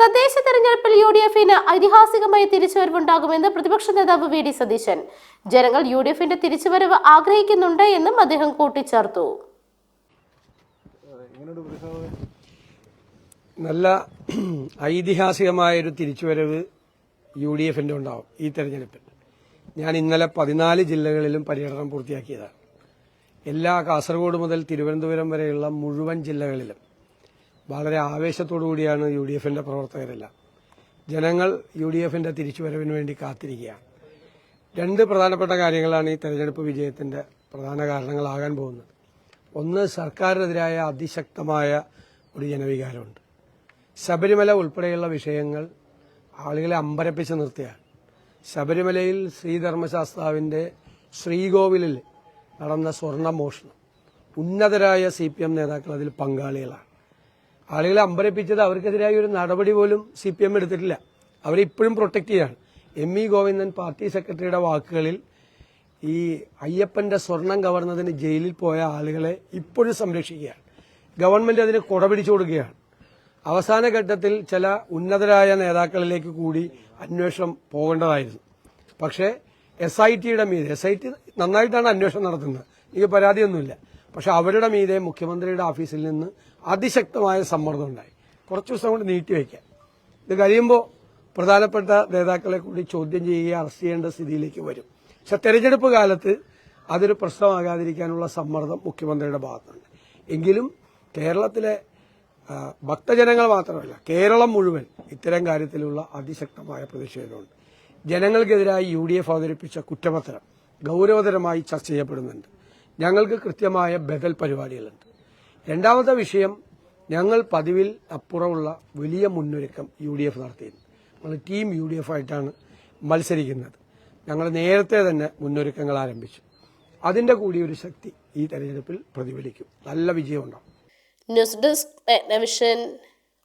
തദ്ദേശ തെരഞ്ഞെടുപ്പിൽ U D എഫിന് ഐതിഹാസികമായ തിരിച്ചുവരവുണ്ടാകുമെന്ന് പ്രതിപക്ഷ നേതാവ് വി ഡി സതീശൻ. ജനങ്ങൾ യു ഡി എഫിന്റെ തിരിച്ചുവരവ് ആഗ്രഹിക്കുന്നുണ്ട് എന്നും അദ്ദേഹം കൂട്ടിച്ചേർത്തു. നല്ല ഐതിഹാസികമായൊരു തിരിച്ചുവരവ് യു ഡി എഫിന്റെ ഉണ്ടാവും ഈ തെരഞ്ഞെടുപ്പിൽ. ഞാൻ ഇന്നലെ പതിനാല് ജില്ലകളിലും പര്യടനം പൂർത്തിയാക്കിയതാണ്. എല്ലാ കാസർഗോഡ് മുതൽ തിരുവനന്തപുരം വരെയുള്ള മുഴുവൻ ജില്ലകളിലും വളരെ ആവേശത്തോടു കൂടിയാണ് യു ഡി എഫിന്റെ പ്രവർത്തകരെല്ലാം. ജനങ്ങൾ യു ഡി എഫിന്റെ തിരിച്ചുവരവിന് വേണ്ടി കാത്തിരിക്കുകയാണ്. രണ്ട് പ്രധാനപ്പെട്ട കാര്യങ്ങളാണ് ഈ തെരഞ്ഞെടുപ്പ് വിജയത്തിന്റെ പ്രധാന കാരണങ്ങളാകാൻ പോകുന്നത്. ഒന്ന് സർക്കാരിനെതിരായ അതിശക്തമായ ഒരു ജനവികാരമുണ്ട്. ശബരിമല ഉൾപ്പെടെയുള്ള വിഷയങ്ങൾ ആളുകളെ അമ്പരപ്പിച്ച് നിർത്തിയാണ് ശബരിമലയിൽ ശ്രീധർമ്മശാസ്താവിന്റെ ശ്രീകോവിലിൽ നടന്ന സ്വർണ മോഷണം ഉന്നതരായ സി പി എം നേതാക്കൾ അതിൽ പങ്കാളികളാണ്. ആളുകളെ അമ്പരപ്പിച്ചത് അവർക്കെതിരായ ഒരു നടപടി പോലും സി പി എം എടുത്തിട്ടില്ല. അവരെ ഇപ്പോഴും പ്രൊട്ടക്ട് ചെയ്യാണ്. എം ഇ ഗോവിന്ദൻ പാർട്ടി സെക്രട്ടറിയുടെ വാക്കുകളിൽ ഈ അയ്യപ്പന്റെ സ്വർണം കവർന്നതിന് ജയിലിൽ പോയ ആളുകളെ ഇപ്പോഴും സംരക്ഷിക്കുകയാണ്. ഗവൺമെന്റ് അതിന് കുടപിടിച്ചു കൊടുക്കുകയാണ്. അവസാന ഘട്ടത്തിൽ ചില ഉന്നതരായ നേതാക്കളിലേക്ക് കൂടി അന്വേഷണം പോകേണ്ടതായിരുന്നു. പക്ഷേ എസ് ഐ ടിയുടെ മീത് എസ് ഐ ടി നന്നായിട്ടാണ് അന്വേഷണം നടത്തുന്നത്. എനിക്ക് പരാതിയൊന്നുമില്ല. പക്ഷെ അവരുടെ മീതെ മുഖ്യമന്ത്രിയുടെ ഓഫീസിൽ നിന്ന് അതിശക്തമായ സമ്മർദ്ദം ഉണ്ടായി. കുറച്ച് ദിവസം കൊണ്ട് നീട്ടിവെക്കാൻ ഇത് കഴിയുമ്പോൾ പ്രധാനപ്പെട്ട നേതാക്കളെ കൂടി ചോദ്യം ചെയ്യുകയും അറസ്റ്റ് ചെയ്യേണ്ട സ്ഥിതിയിലേക്ക് വരും. പക്ഷെ തെരഞ്ഞെടുപ്പ് കാലത്ത് അതൊരു പ്രശ്നമാകാതിരിക്കാനുള്ള സമ്മർദ്ദം മുഖ്യമന്ത്രിയുടെ ഭാഗത്തുണ്ട്. എങ്കിലും കേരളത്തിലെ ഭക്തജനങ്ങൾ മാത്രമല്ല കേരളം മുഴുവൻ ഇത്തരം കാര്യത്തിലുള്ള അതിശക്തമായ പ്രതിഷേധമുണ്ട്. ജനങ്ങൾക്കെതിരായി യു ഡി എഫ് അവതരിപ്പിച്ച കുറ്റപത്രം ഗൗരവതരമായി ചർച്ച ചെയ്യപ്പെടുന്നുണ്ട്. ഞങ്ങൾക്ക് കൃത്യമായ ബദൽ പരിപാടികളുണ്ട്. രണ്ടാമത്തെ വിഷയം ഞങ്ങൾ പതിവിൽ അപ്പുറമുള്ള വലിയ മുന്നൊരുക്കം യു ഡി എഫ് നടത്തിയിരുന്നു ടീം യു ഡി എഫ് ആയിട്ടാണ് മത്സരിക്കുന്നത്. ഞങ്ങൾ നേരത്തെ തന്നെ മുന്നൊരുക്കങ്ങൾ ആരംഭിച്ചു. അതിന്റെ കൂടി ഒരു ശക്തി ഈ തെരഞ്ഞെടുപ്പിൽ പ്രതിഫലിക്കും. നല്ല വിജയമുണ്ടാവും. News desk